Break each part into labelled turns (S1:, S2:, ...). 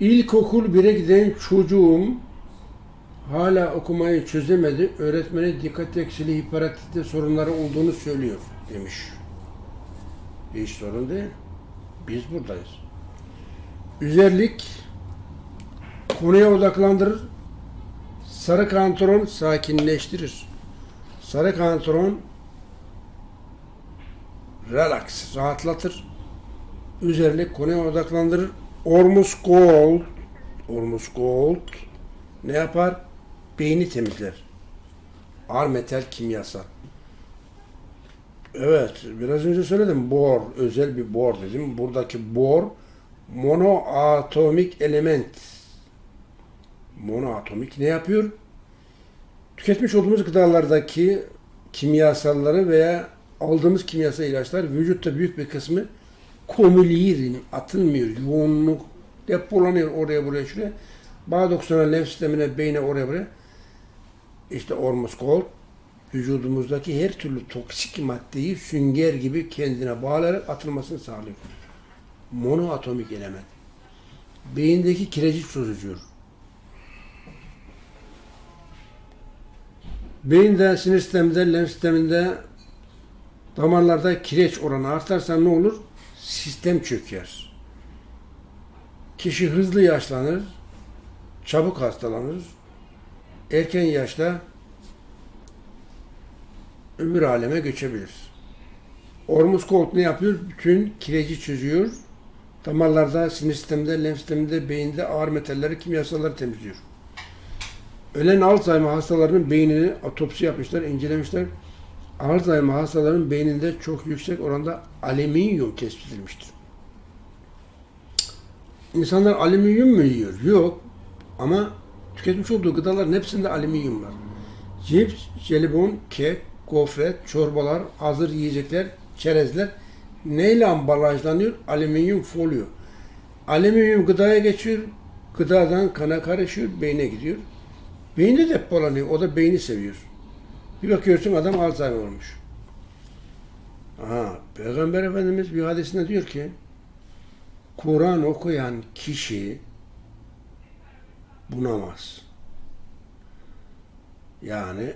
S1: İlkokul 1'e giden çocuğum hala okumayı çözemedi. Öğretmeni dikkat eksili hiperaktifte sorunları olduğunu söylüyor demiş. Hiç sorun değil. Biz buradayız. Üzerlik konuya odaklandırır. Sarı kantron sakinleştirir. Sarı kantron relax, rahatlatır. Üzerlik konuya odaklandırır. Ormus Gold, Ormus Gold ne yapar? Beyni temizler. Ağır metal kimyasal. Evet, biraz önce söyledim. Bor, özel bir bor dedim. Buradaki bor, monoatomik element. Monoatomik ne yapıyor? Tüketmiş olduğumuz gıdalardaki kimyasalları veya aldığımız kimyasal ilaçlar vücutta büyük bir kısmı komüliyirin atılmıyor. Yoğunluk depolanıyor oraya buraya şuraya. Bağ dokusuna, lenf sistemine, beyne oraya buraya. İşte Ormus Gold vücudumuzdaki her türlü toksik maddeyi sünger gibi kendine bağlayarak atılmasını sağlıyor. Monoatomik element. Beyindeki kireci çözücüyor. Beyinde, sinir sisteminde, lenf sisteminde damarlarda kireç oranı artarsa ne olur? Sistem çöker. Kişi hızlı yaşlanır, çabuk hastalanır, erken yaşta öbür aleme göçebilir. Ormus Gold ne yapıyor? Bütün kireci çözüyor. Damarlarda, sinir sisteminde, lenf sisteminde, beyinde ağır metalleri, kimyasalları temizliyor. Ölen Alzheimer hastalarının beynini otopsi yapmışlar, incelemişler. Alzheimer hastalarının beyninde çok yüksek oranda alüminyum tespit. İnsanlar alüminyum mu yiyor? Yok. Ama tüketmiş olduğu gıdaların hepsinde alüminyum var. Cips, jelibon, kek, gofret, çorbalar, hazır yiyecekler, çerezler neyle ambalajlanıyor? Alüminyum folyo. Alüminyum gıdaya geçiyor, gıdadan kana karışıyor, beyne gidiyor. Beyinde depolanıyor, o da beyni seviyor. Bir bakıyorsun adam Alzheimer olmuş. Aha, Peygamber Efendimiz bir hadisinde diyor ki Kur'an okuyan kişi bunamaz. Yani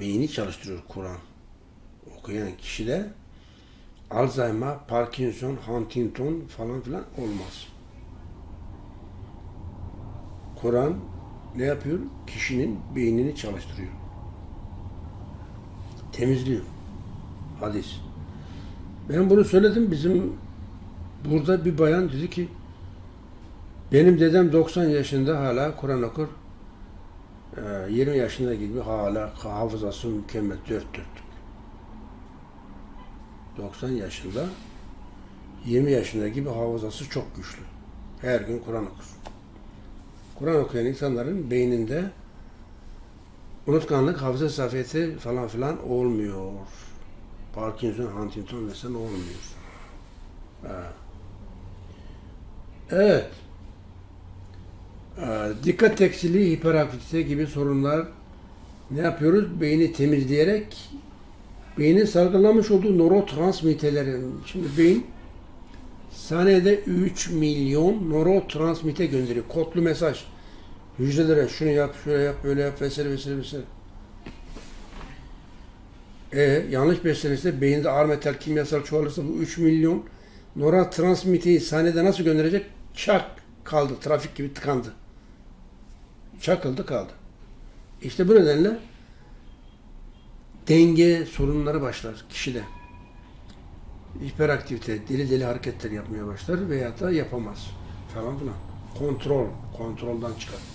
S1: beyni çalıştırıyor Kur'an. Okuyan kişide Alzheimer, Parkinson, Huntington falan filan olmaz. Kur'an ne yapıyor? Kişinin beynini çalıştırıyor. Temizliyor. Hadis. Ben bunu söyledim. Bizim burada bir bayan dedi ki benim dedem 90 yaşında hala Kur'an okur. Ee, 20 yaşında gibi hala hafızası mükemmel. Dört dörtlük. 90 yaşında 20 yaşında gibi hafızası çok güçlü. Her gün Kur'an okur. Kur'an okuyan insanların beyninde unutkanlık, hafıza zafiyeti falan filan olmuyor. Parkinson, Huntington mesela olmuyor. Evet. Dikkat eksiliği, hiperaktivite gibi sorunlar ne yapıyoruz? Beyni temizleyerek beynin salgılamış olduğu nörotransmitterlerin şimdi beyin saniyede 3 milyon nörotransmitter gönderiyor. Kodlu mesaj. Hücrelere şunu yap, şöyle yap, böyle yap vesaire vesaire vesaire. E, yanlış beslenirse beyinde ağır metal kimyasal çoğalırsa bu 3 milyon nörotransmiteri saniyede nasıl gönderecek? Çak kaldı. Trafik gibi tıkandı. Çakıldı kaldı. İşte bu nedenle denge sorunları başlar kişide. Hiperaktivite, deli deli hareketler yapmaya başlar veya da yapamaz falan filan. Kontrol, kontroldan çıkar.